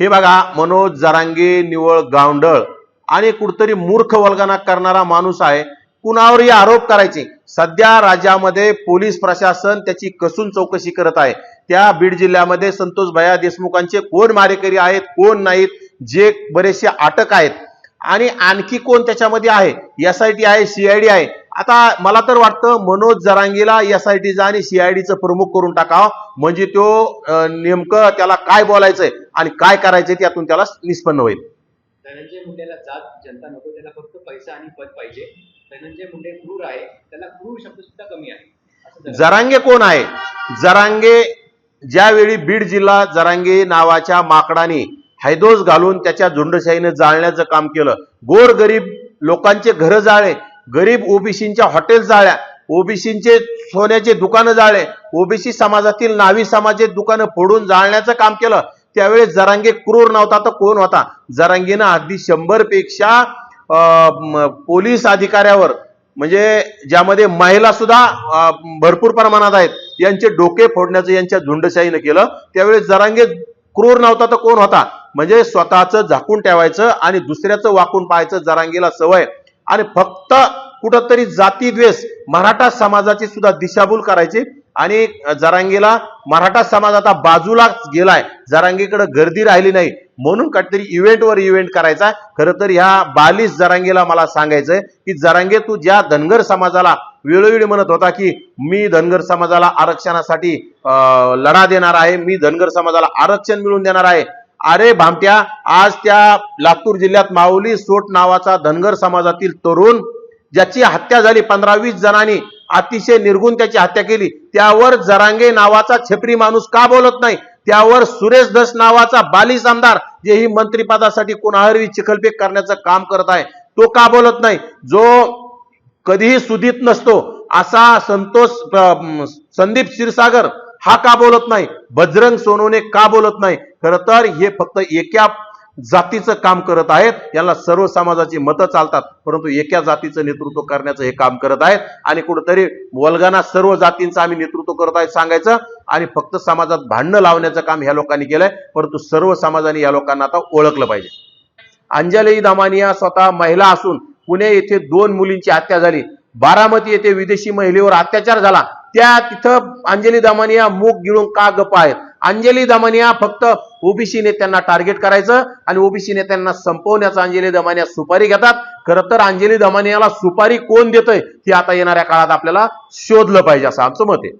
हे बघा मनोज जरांगे निवळ गावंडळ आणि कुठतरी मूर्ख वल्गना करणारा माणूस आहे. कुणावरही आरोप करायचे. सध्या राज्यामध्ये पोलीस प्रशासन त्याची कसून चौकशी करत आहे. त्या बीड जिल्ह्यामध्ये संतोष भया देशमुखांचे कोण मारेकरी आहेत कोण नाहीत जे बरेचसे अटक आहेत. आणि आणखी कोण त्याच्यामध्ये आहे? एस आय टी आहे सीआयडी आहे. आता मला तर वाटतं मनोज जरांगीला एस आय टीचा आणि सीआयडीचं प्रमुख करून टाकावं. म्हणजे तो नेमकं त्याला काय बोलायचंय आणि काय करायचंय त्यातून त्याला निष्पन्न होईल. धनंजय मुंडेला जात जनता नको त्याला फक्त पैसा आणि पद पाहिजे. धनंजय मुंडे क्रूर आहे त्याला क्रूर शब्द सुद्धा कमी आहे. जरांगे कोण आहे? जरांगे ज्यावेळी बीड जिल्हा जरांगे नावाच्या माकडाने हैदोस घालून त्याच्या झुंडशाहीने जाळण्याचं काम केलं. गोर गरीब लोकांचे घरं जाळे गरीब ओबीसींच्या हॉटेल जाळ्या ओबीसींचे सोन्याचे दुकानं जाळले ओबीसी समाजातील नावी समाजाचे दुकानं फोडून जाळण्याचं काम केलं. त्यावेळेस जरांगे क्रूर नव्हता तर कोण होता? जरांगीनं अगदी शंभरपेक्षा पोलीस अधिकाऱ्यावर म्हणजे ज्यामध्ये महिला सुद्धा भरपूर प्रमाणात आहेत यांचे डोके फोडण्याचं यांच्या झुंडशाहीनं केलं. त्यावेळेस जरांगे क्रूर नव्हता तर कोण होता? म्हणजे स्वतःचं झाकून ठेवायचं आणि दुसऱ्याचं वाकून पाहायचं जरांगीला सवय. आणि फक्त कुठंतरी जातीद्वेष मराठा समाजाची सुद्धा दिशाभूल करायची. आणि जरांगीला मराठा समाज आता बाजूला गेलाय. जरांगीकडे गर्दी राहिली नाही. म्हणून काहीतरी इव्हेंटवर इव्हेंट करायचा. खरं तर ह्या बालिश जरांगीला मला सांगायचंय की जरांगे तू ज्या धनगर समाजाला वेळोवेळी म्हणत होता की मी धनगर समाजाला आरक्षणासाठी लढा देणार आहे मी धनगर समाजाला आरक्षण मिळवून देणार आहे अरे भामट्या आज त्या लातूर जिल्ह्यात माऊली सोट नावाचा धनगर समाजातील तरुण ज्याची हत्या झाली पंधरा वीस जणांनी अतिशय निर्गुण त्याची हत्या केली त्यावर जरांगे नावाचा छपरी माणूस का बोलत नाही? त्यावर सुरेश धस नावाचा बालिश आमदार जे ही मंत्रिपदासाठी कोणाहरवी चिखलफेक करण्याचं काम करत आहे तो का बोलत नाही? जो कधीही सुधीत नसतो असा संतोष संदीप क्षीरसागर हा का बोलत नाही? बजरंग सोनवणे का बोलत नाही? खर तर हे फक्त एका जातीचं काम करत आहेत. याला सर्व समाजाची मतं चालतात. परंतु एका जातीचं नेतृत्व करण्याचं हे काम करत आहेत. आणि कुठंतरी वल्गाना सर्व जातींचं आम्ही नेतृत्व करत आहेत सांगायचं. आणि फक्त समाजात भांडणं लावण्याचं काम ह्या लोकांनी केलंय. परंतु सर्व समाजाने या लोकांना आता ओळखलं पाहिजे. अंजली दामानिया स्वतः महिला असून पुणे येथे दोन मुलींची हत्या झाली. बारामती येथे विदेशी महिलेवर अत्याचार झाला. त्या तिथं अंजली दामानिया मूग गिळून का गप आहेत? अंजली दामानिया फक्त ओबीसी नेत्यांना टार्गेट करायचं आणि ओबीसी नेत्यांना संपवण्याचा अंजली दमानिया सुपारी घेतात. खरं तर अंजली दमानियाला सुपारी कोण देतोय हे आता येणाऱ्या काळात आपल्याला शोधलं पाहिजे असं आमचं मत आहे.